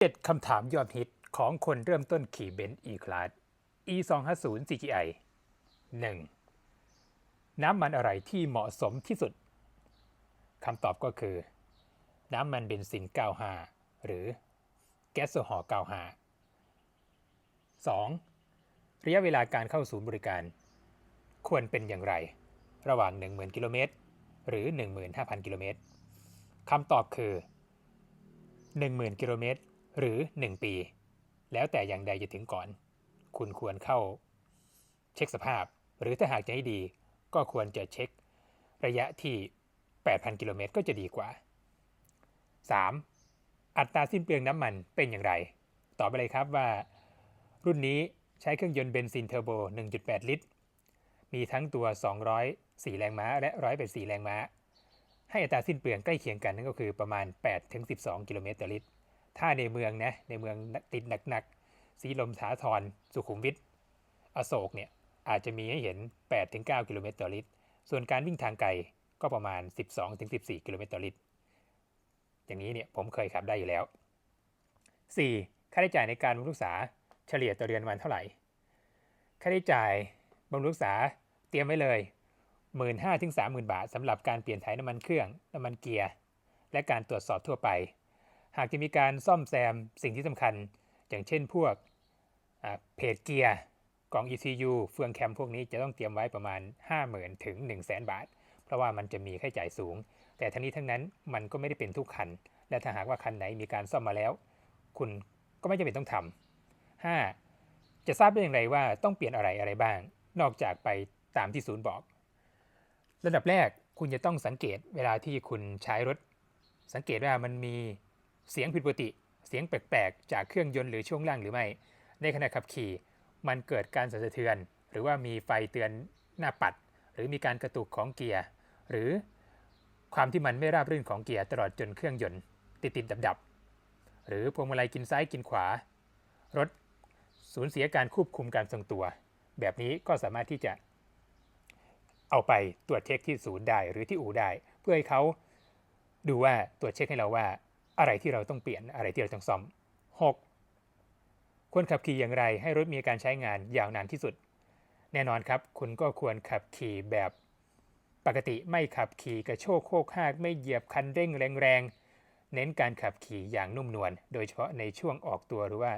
7คำถามยอดฮิตของคนเริ่มต้นขี่เบนซ์ E-Class E 2 5 0 CGI 1. น้ำมันอะไรที่เหมาะสมที่สุดคำตอบก็คือ น้ำมันเบนซิน 95 หรือแก๊สโซฮอล์95 2. ระยะเวลาการเข้าศูนย์บริการ ควรเป็นอย่างไร ระหว่าง 10,000 กิโลเมตร หรือ 15,000 กิโลเมตรคำตอบคือ 10,000 กิโลเมตร หรือ 1 ปี แล้วแต่อย่างใดจะถึงก่อน คุณควรเข้า เช็คสภาพ หรือถ้าหากจะให้ดี ก็ควรจะเช็ค ระยะที่ 8,000 กิโลเมตรก็จะดีกว่า 3. อัตราสิ้นเปลืองน้ำมันเป็นอย่างไร ตอบไปเลยครับว่า รุ่นนี้ใช้เครื่องยนต์เบนซินเทอร์โบ 1.8 ลิตร มีทั้งตัว 204 แรงม้า และ 184 แรงม้า ให้อัตราสิ้นเปลืองใกล้เคียงกันนั่นก็คือประมาณ 8-12 กิโลเมตรต่อลิตร ถ้าในเมืองนะในเมืองติดหนักๆสีลมสาทรสุขุมวิทอโศกเนี่ยอาจจะมีให้เห็น 8-9 กิโลเมตรต่อลิตร ส่วนการวิ่งทางไกลก็ประมาณ 12-14 กิโลเมตรต่อลิตร อย่างนี้เนี่ยผมเคยขับได้อยู่แล้ว 4. ค่าใช้จ่ายในการบำรุงรักษาเฉลี่ยต่อเดือนวันเท่าไหร่ ค่าใช้จ่ายบำรุงรักษาเตรียมไว้เลย 15,000ถึง30,000บาทสำหรับการเปลี่ยนถ่ายน้ำมันเครื่องน้ำมันเกียร์ และการตรวจสอบทั่วไป หากจะมีการซ่อมแซมสิ่งที่สำคัญ อย่างเช่นพวกเพจเกียร์กล่อง ECU เฟืองแคมพวกนี้จะต้องเตรียมไว้ประมาณ 50,000 ถึง 100,000 บาท เพราะว่ามันจะมีค่าใช้จ่ายสูง แต่ทั้งนี้ทั้งนั้นมันก็ไม่ได้เป็นทุกคัน และถ้าหากว่าคันไหนมีการซ่อมมาแล้ว คุณก็ไม่จำเป็นต้องทำ 5. จะทราบได้อย่างไรว่าต้องเปลี่ยนอะไรอะไรบ้าง นอกจากไปตามที่ศูนย์บอก ระดับแรกคุณจะต้องสังเกตเวลาที่คุณใช้รถ สังเกตว่ามันมี เสียงผิดปกติ เสียงแปลกๆ จากเครื่องยนต์หรือช่วงล่างหรือไม่ ในขณะขับขี่ มันเกิดการสั่นสะเทือน หรือว่ามีไฟเตือนหน้าปัด หรือมีการกระตุกของเกียร์ หรือความที่มันไม่ราบรื่นของเกียร์ตลอดจนเครื่องยนต์ ติดติดดับดับๆหรือพวงมาลัยกินซ้ายกินขวา รถสูญเสียการควบคุมการทรงตัว แบบนี้ก็สามารถที่จะเอาไปตรวจเช็คที่ศูนย์ได้หรือที่อู่ได้ เพื่อให้เขาดูว่าตรวจเช็คให้เราว่า อะไรที่เราต้องเปลี่ยนอะไรที่เราต้องซ่อม 6. ควรขับขี่อย่างไรให้รถมีการใช้งานยาวนานที่สุด แน่นอนครับ คุณก็ควรขับขี่แบบปกติไม่ขับขี่กระโชกโคกหากไม่เหยียบคันเร่งแรงๆ เน้นการขับขี่อย่างนุ่มนวลโดยเฉพาะในช่วงออกตัวหรือว่า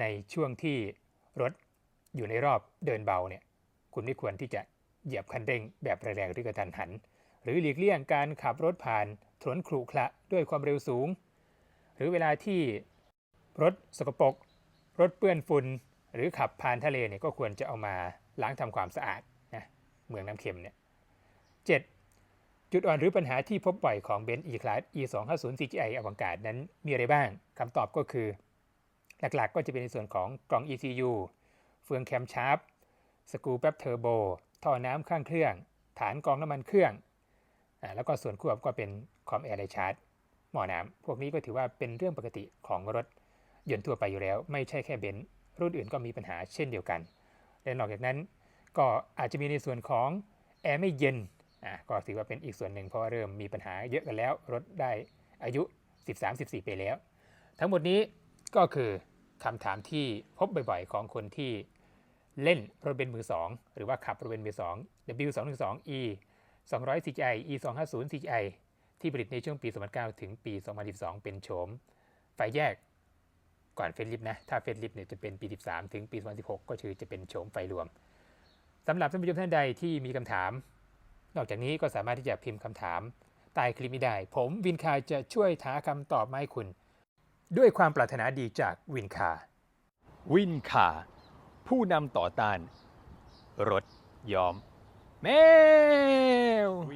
ในช่วงที่รถอยู่ในรอบเดินเบาเนี่ยคุณไม่ควรที่จะเหยียบคันเร่งแบบแรงๆหรือกระทันหัน หรือหลีกเลี่ยงการขับรถผ่าน ถนนขรุขระด้วยความเร็วสูง หรือเวลาที่รถสกปรกรถเปื้อนฝุ่นหรือขับผ่านทะเลเนี่ยก็ควรจะเอามาล้างทำความสะอาดนะเมืองน้ำเค็มเนี่ย 7. จุดอ่อนหรือปัญหาที่พบบ่อยของเบนซ์ E-Class E250 CGI อวังการนั้นมีอะไรบ้างคำตอบก็คือ หลักๆก็จะเป็นในส่วนของกล่อง ECU เฟืองแคมชาร์ปสกูแป๊บเทอร์โบท่อน้ำข้างเครื่อง ฐานกองน้ำมันเครื่อง อ่าแล้วก็ส่วนควบก็เป็นคอมแอร์ไลชาร์จหม้อน้ำพวกนี้ก็ถือว่าเป็นเรื่องปกติของรถยนต์ทั่วไปอยู่แล้ว ไม่ใช่แค่เบนซ์รุ่นอื่นก็มีปัญหาเช่นเดียวกันและนอกจากนั้นก็อาจจะมีในส่วนของแอร์ไม่เย็นอ่าก็ถือว่าเป็นอีกส่วนหนึ่งเพราะว่าเริ่มมีปัญหาเยอะกันแล้ว รถได้อายุ 13-14 ปีแล้ว ทั้งหมดนี้ก็คือคำถามที่พบบ่อยๆ ของคนที่เล่นรถเบนซ์มือ2หรือว่าขับรถเบนซ์มือ2 W212 E 200 CGI E 250 CGI ที่ผลิตในช่วงปี 2009 ถึงปี 2012 เป็นโฉม ไฟแยกก่อนเฟซลิฟนะ ถ้าเฟซลิฟเนี่ยจะเป็นปี 13 ถึงปี 2016 ก็คือจะเป็นโฉมไฟรวมสำหรับท่านผู้ชมท่านใดที่มีคำถาม นอกจากนี้ก็สามารถที่จะพิมพ์คำถามใต้คลิปนี้ได้ ผมวินคาจะช่วยหาคำตอบมาให้คุณ ด้วยความปรารถนาดีจากวินคา วินคาผู้นำต่อต้าน รถยอม Meu!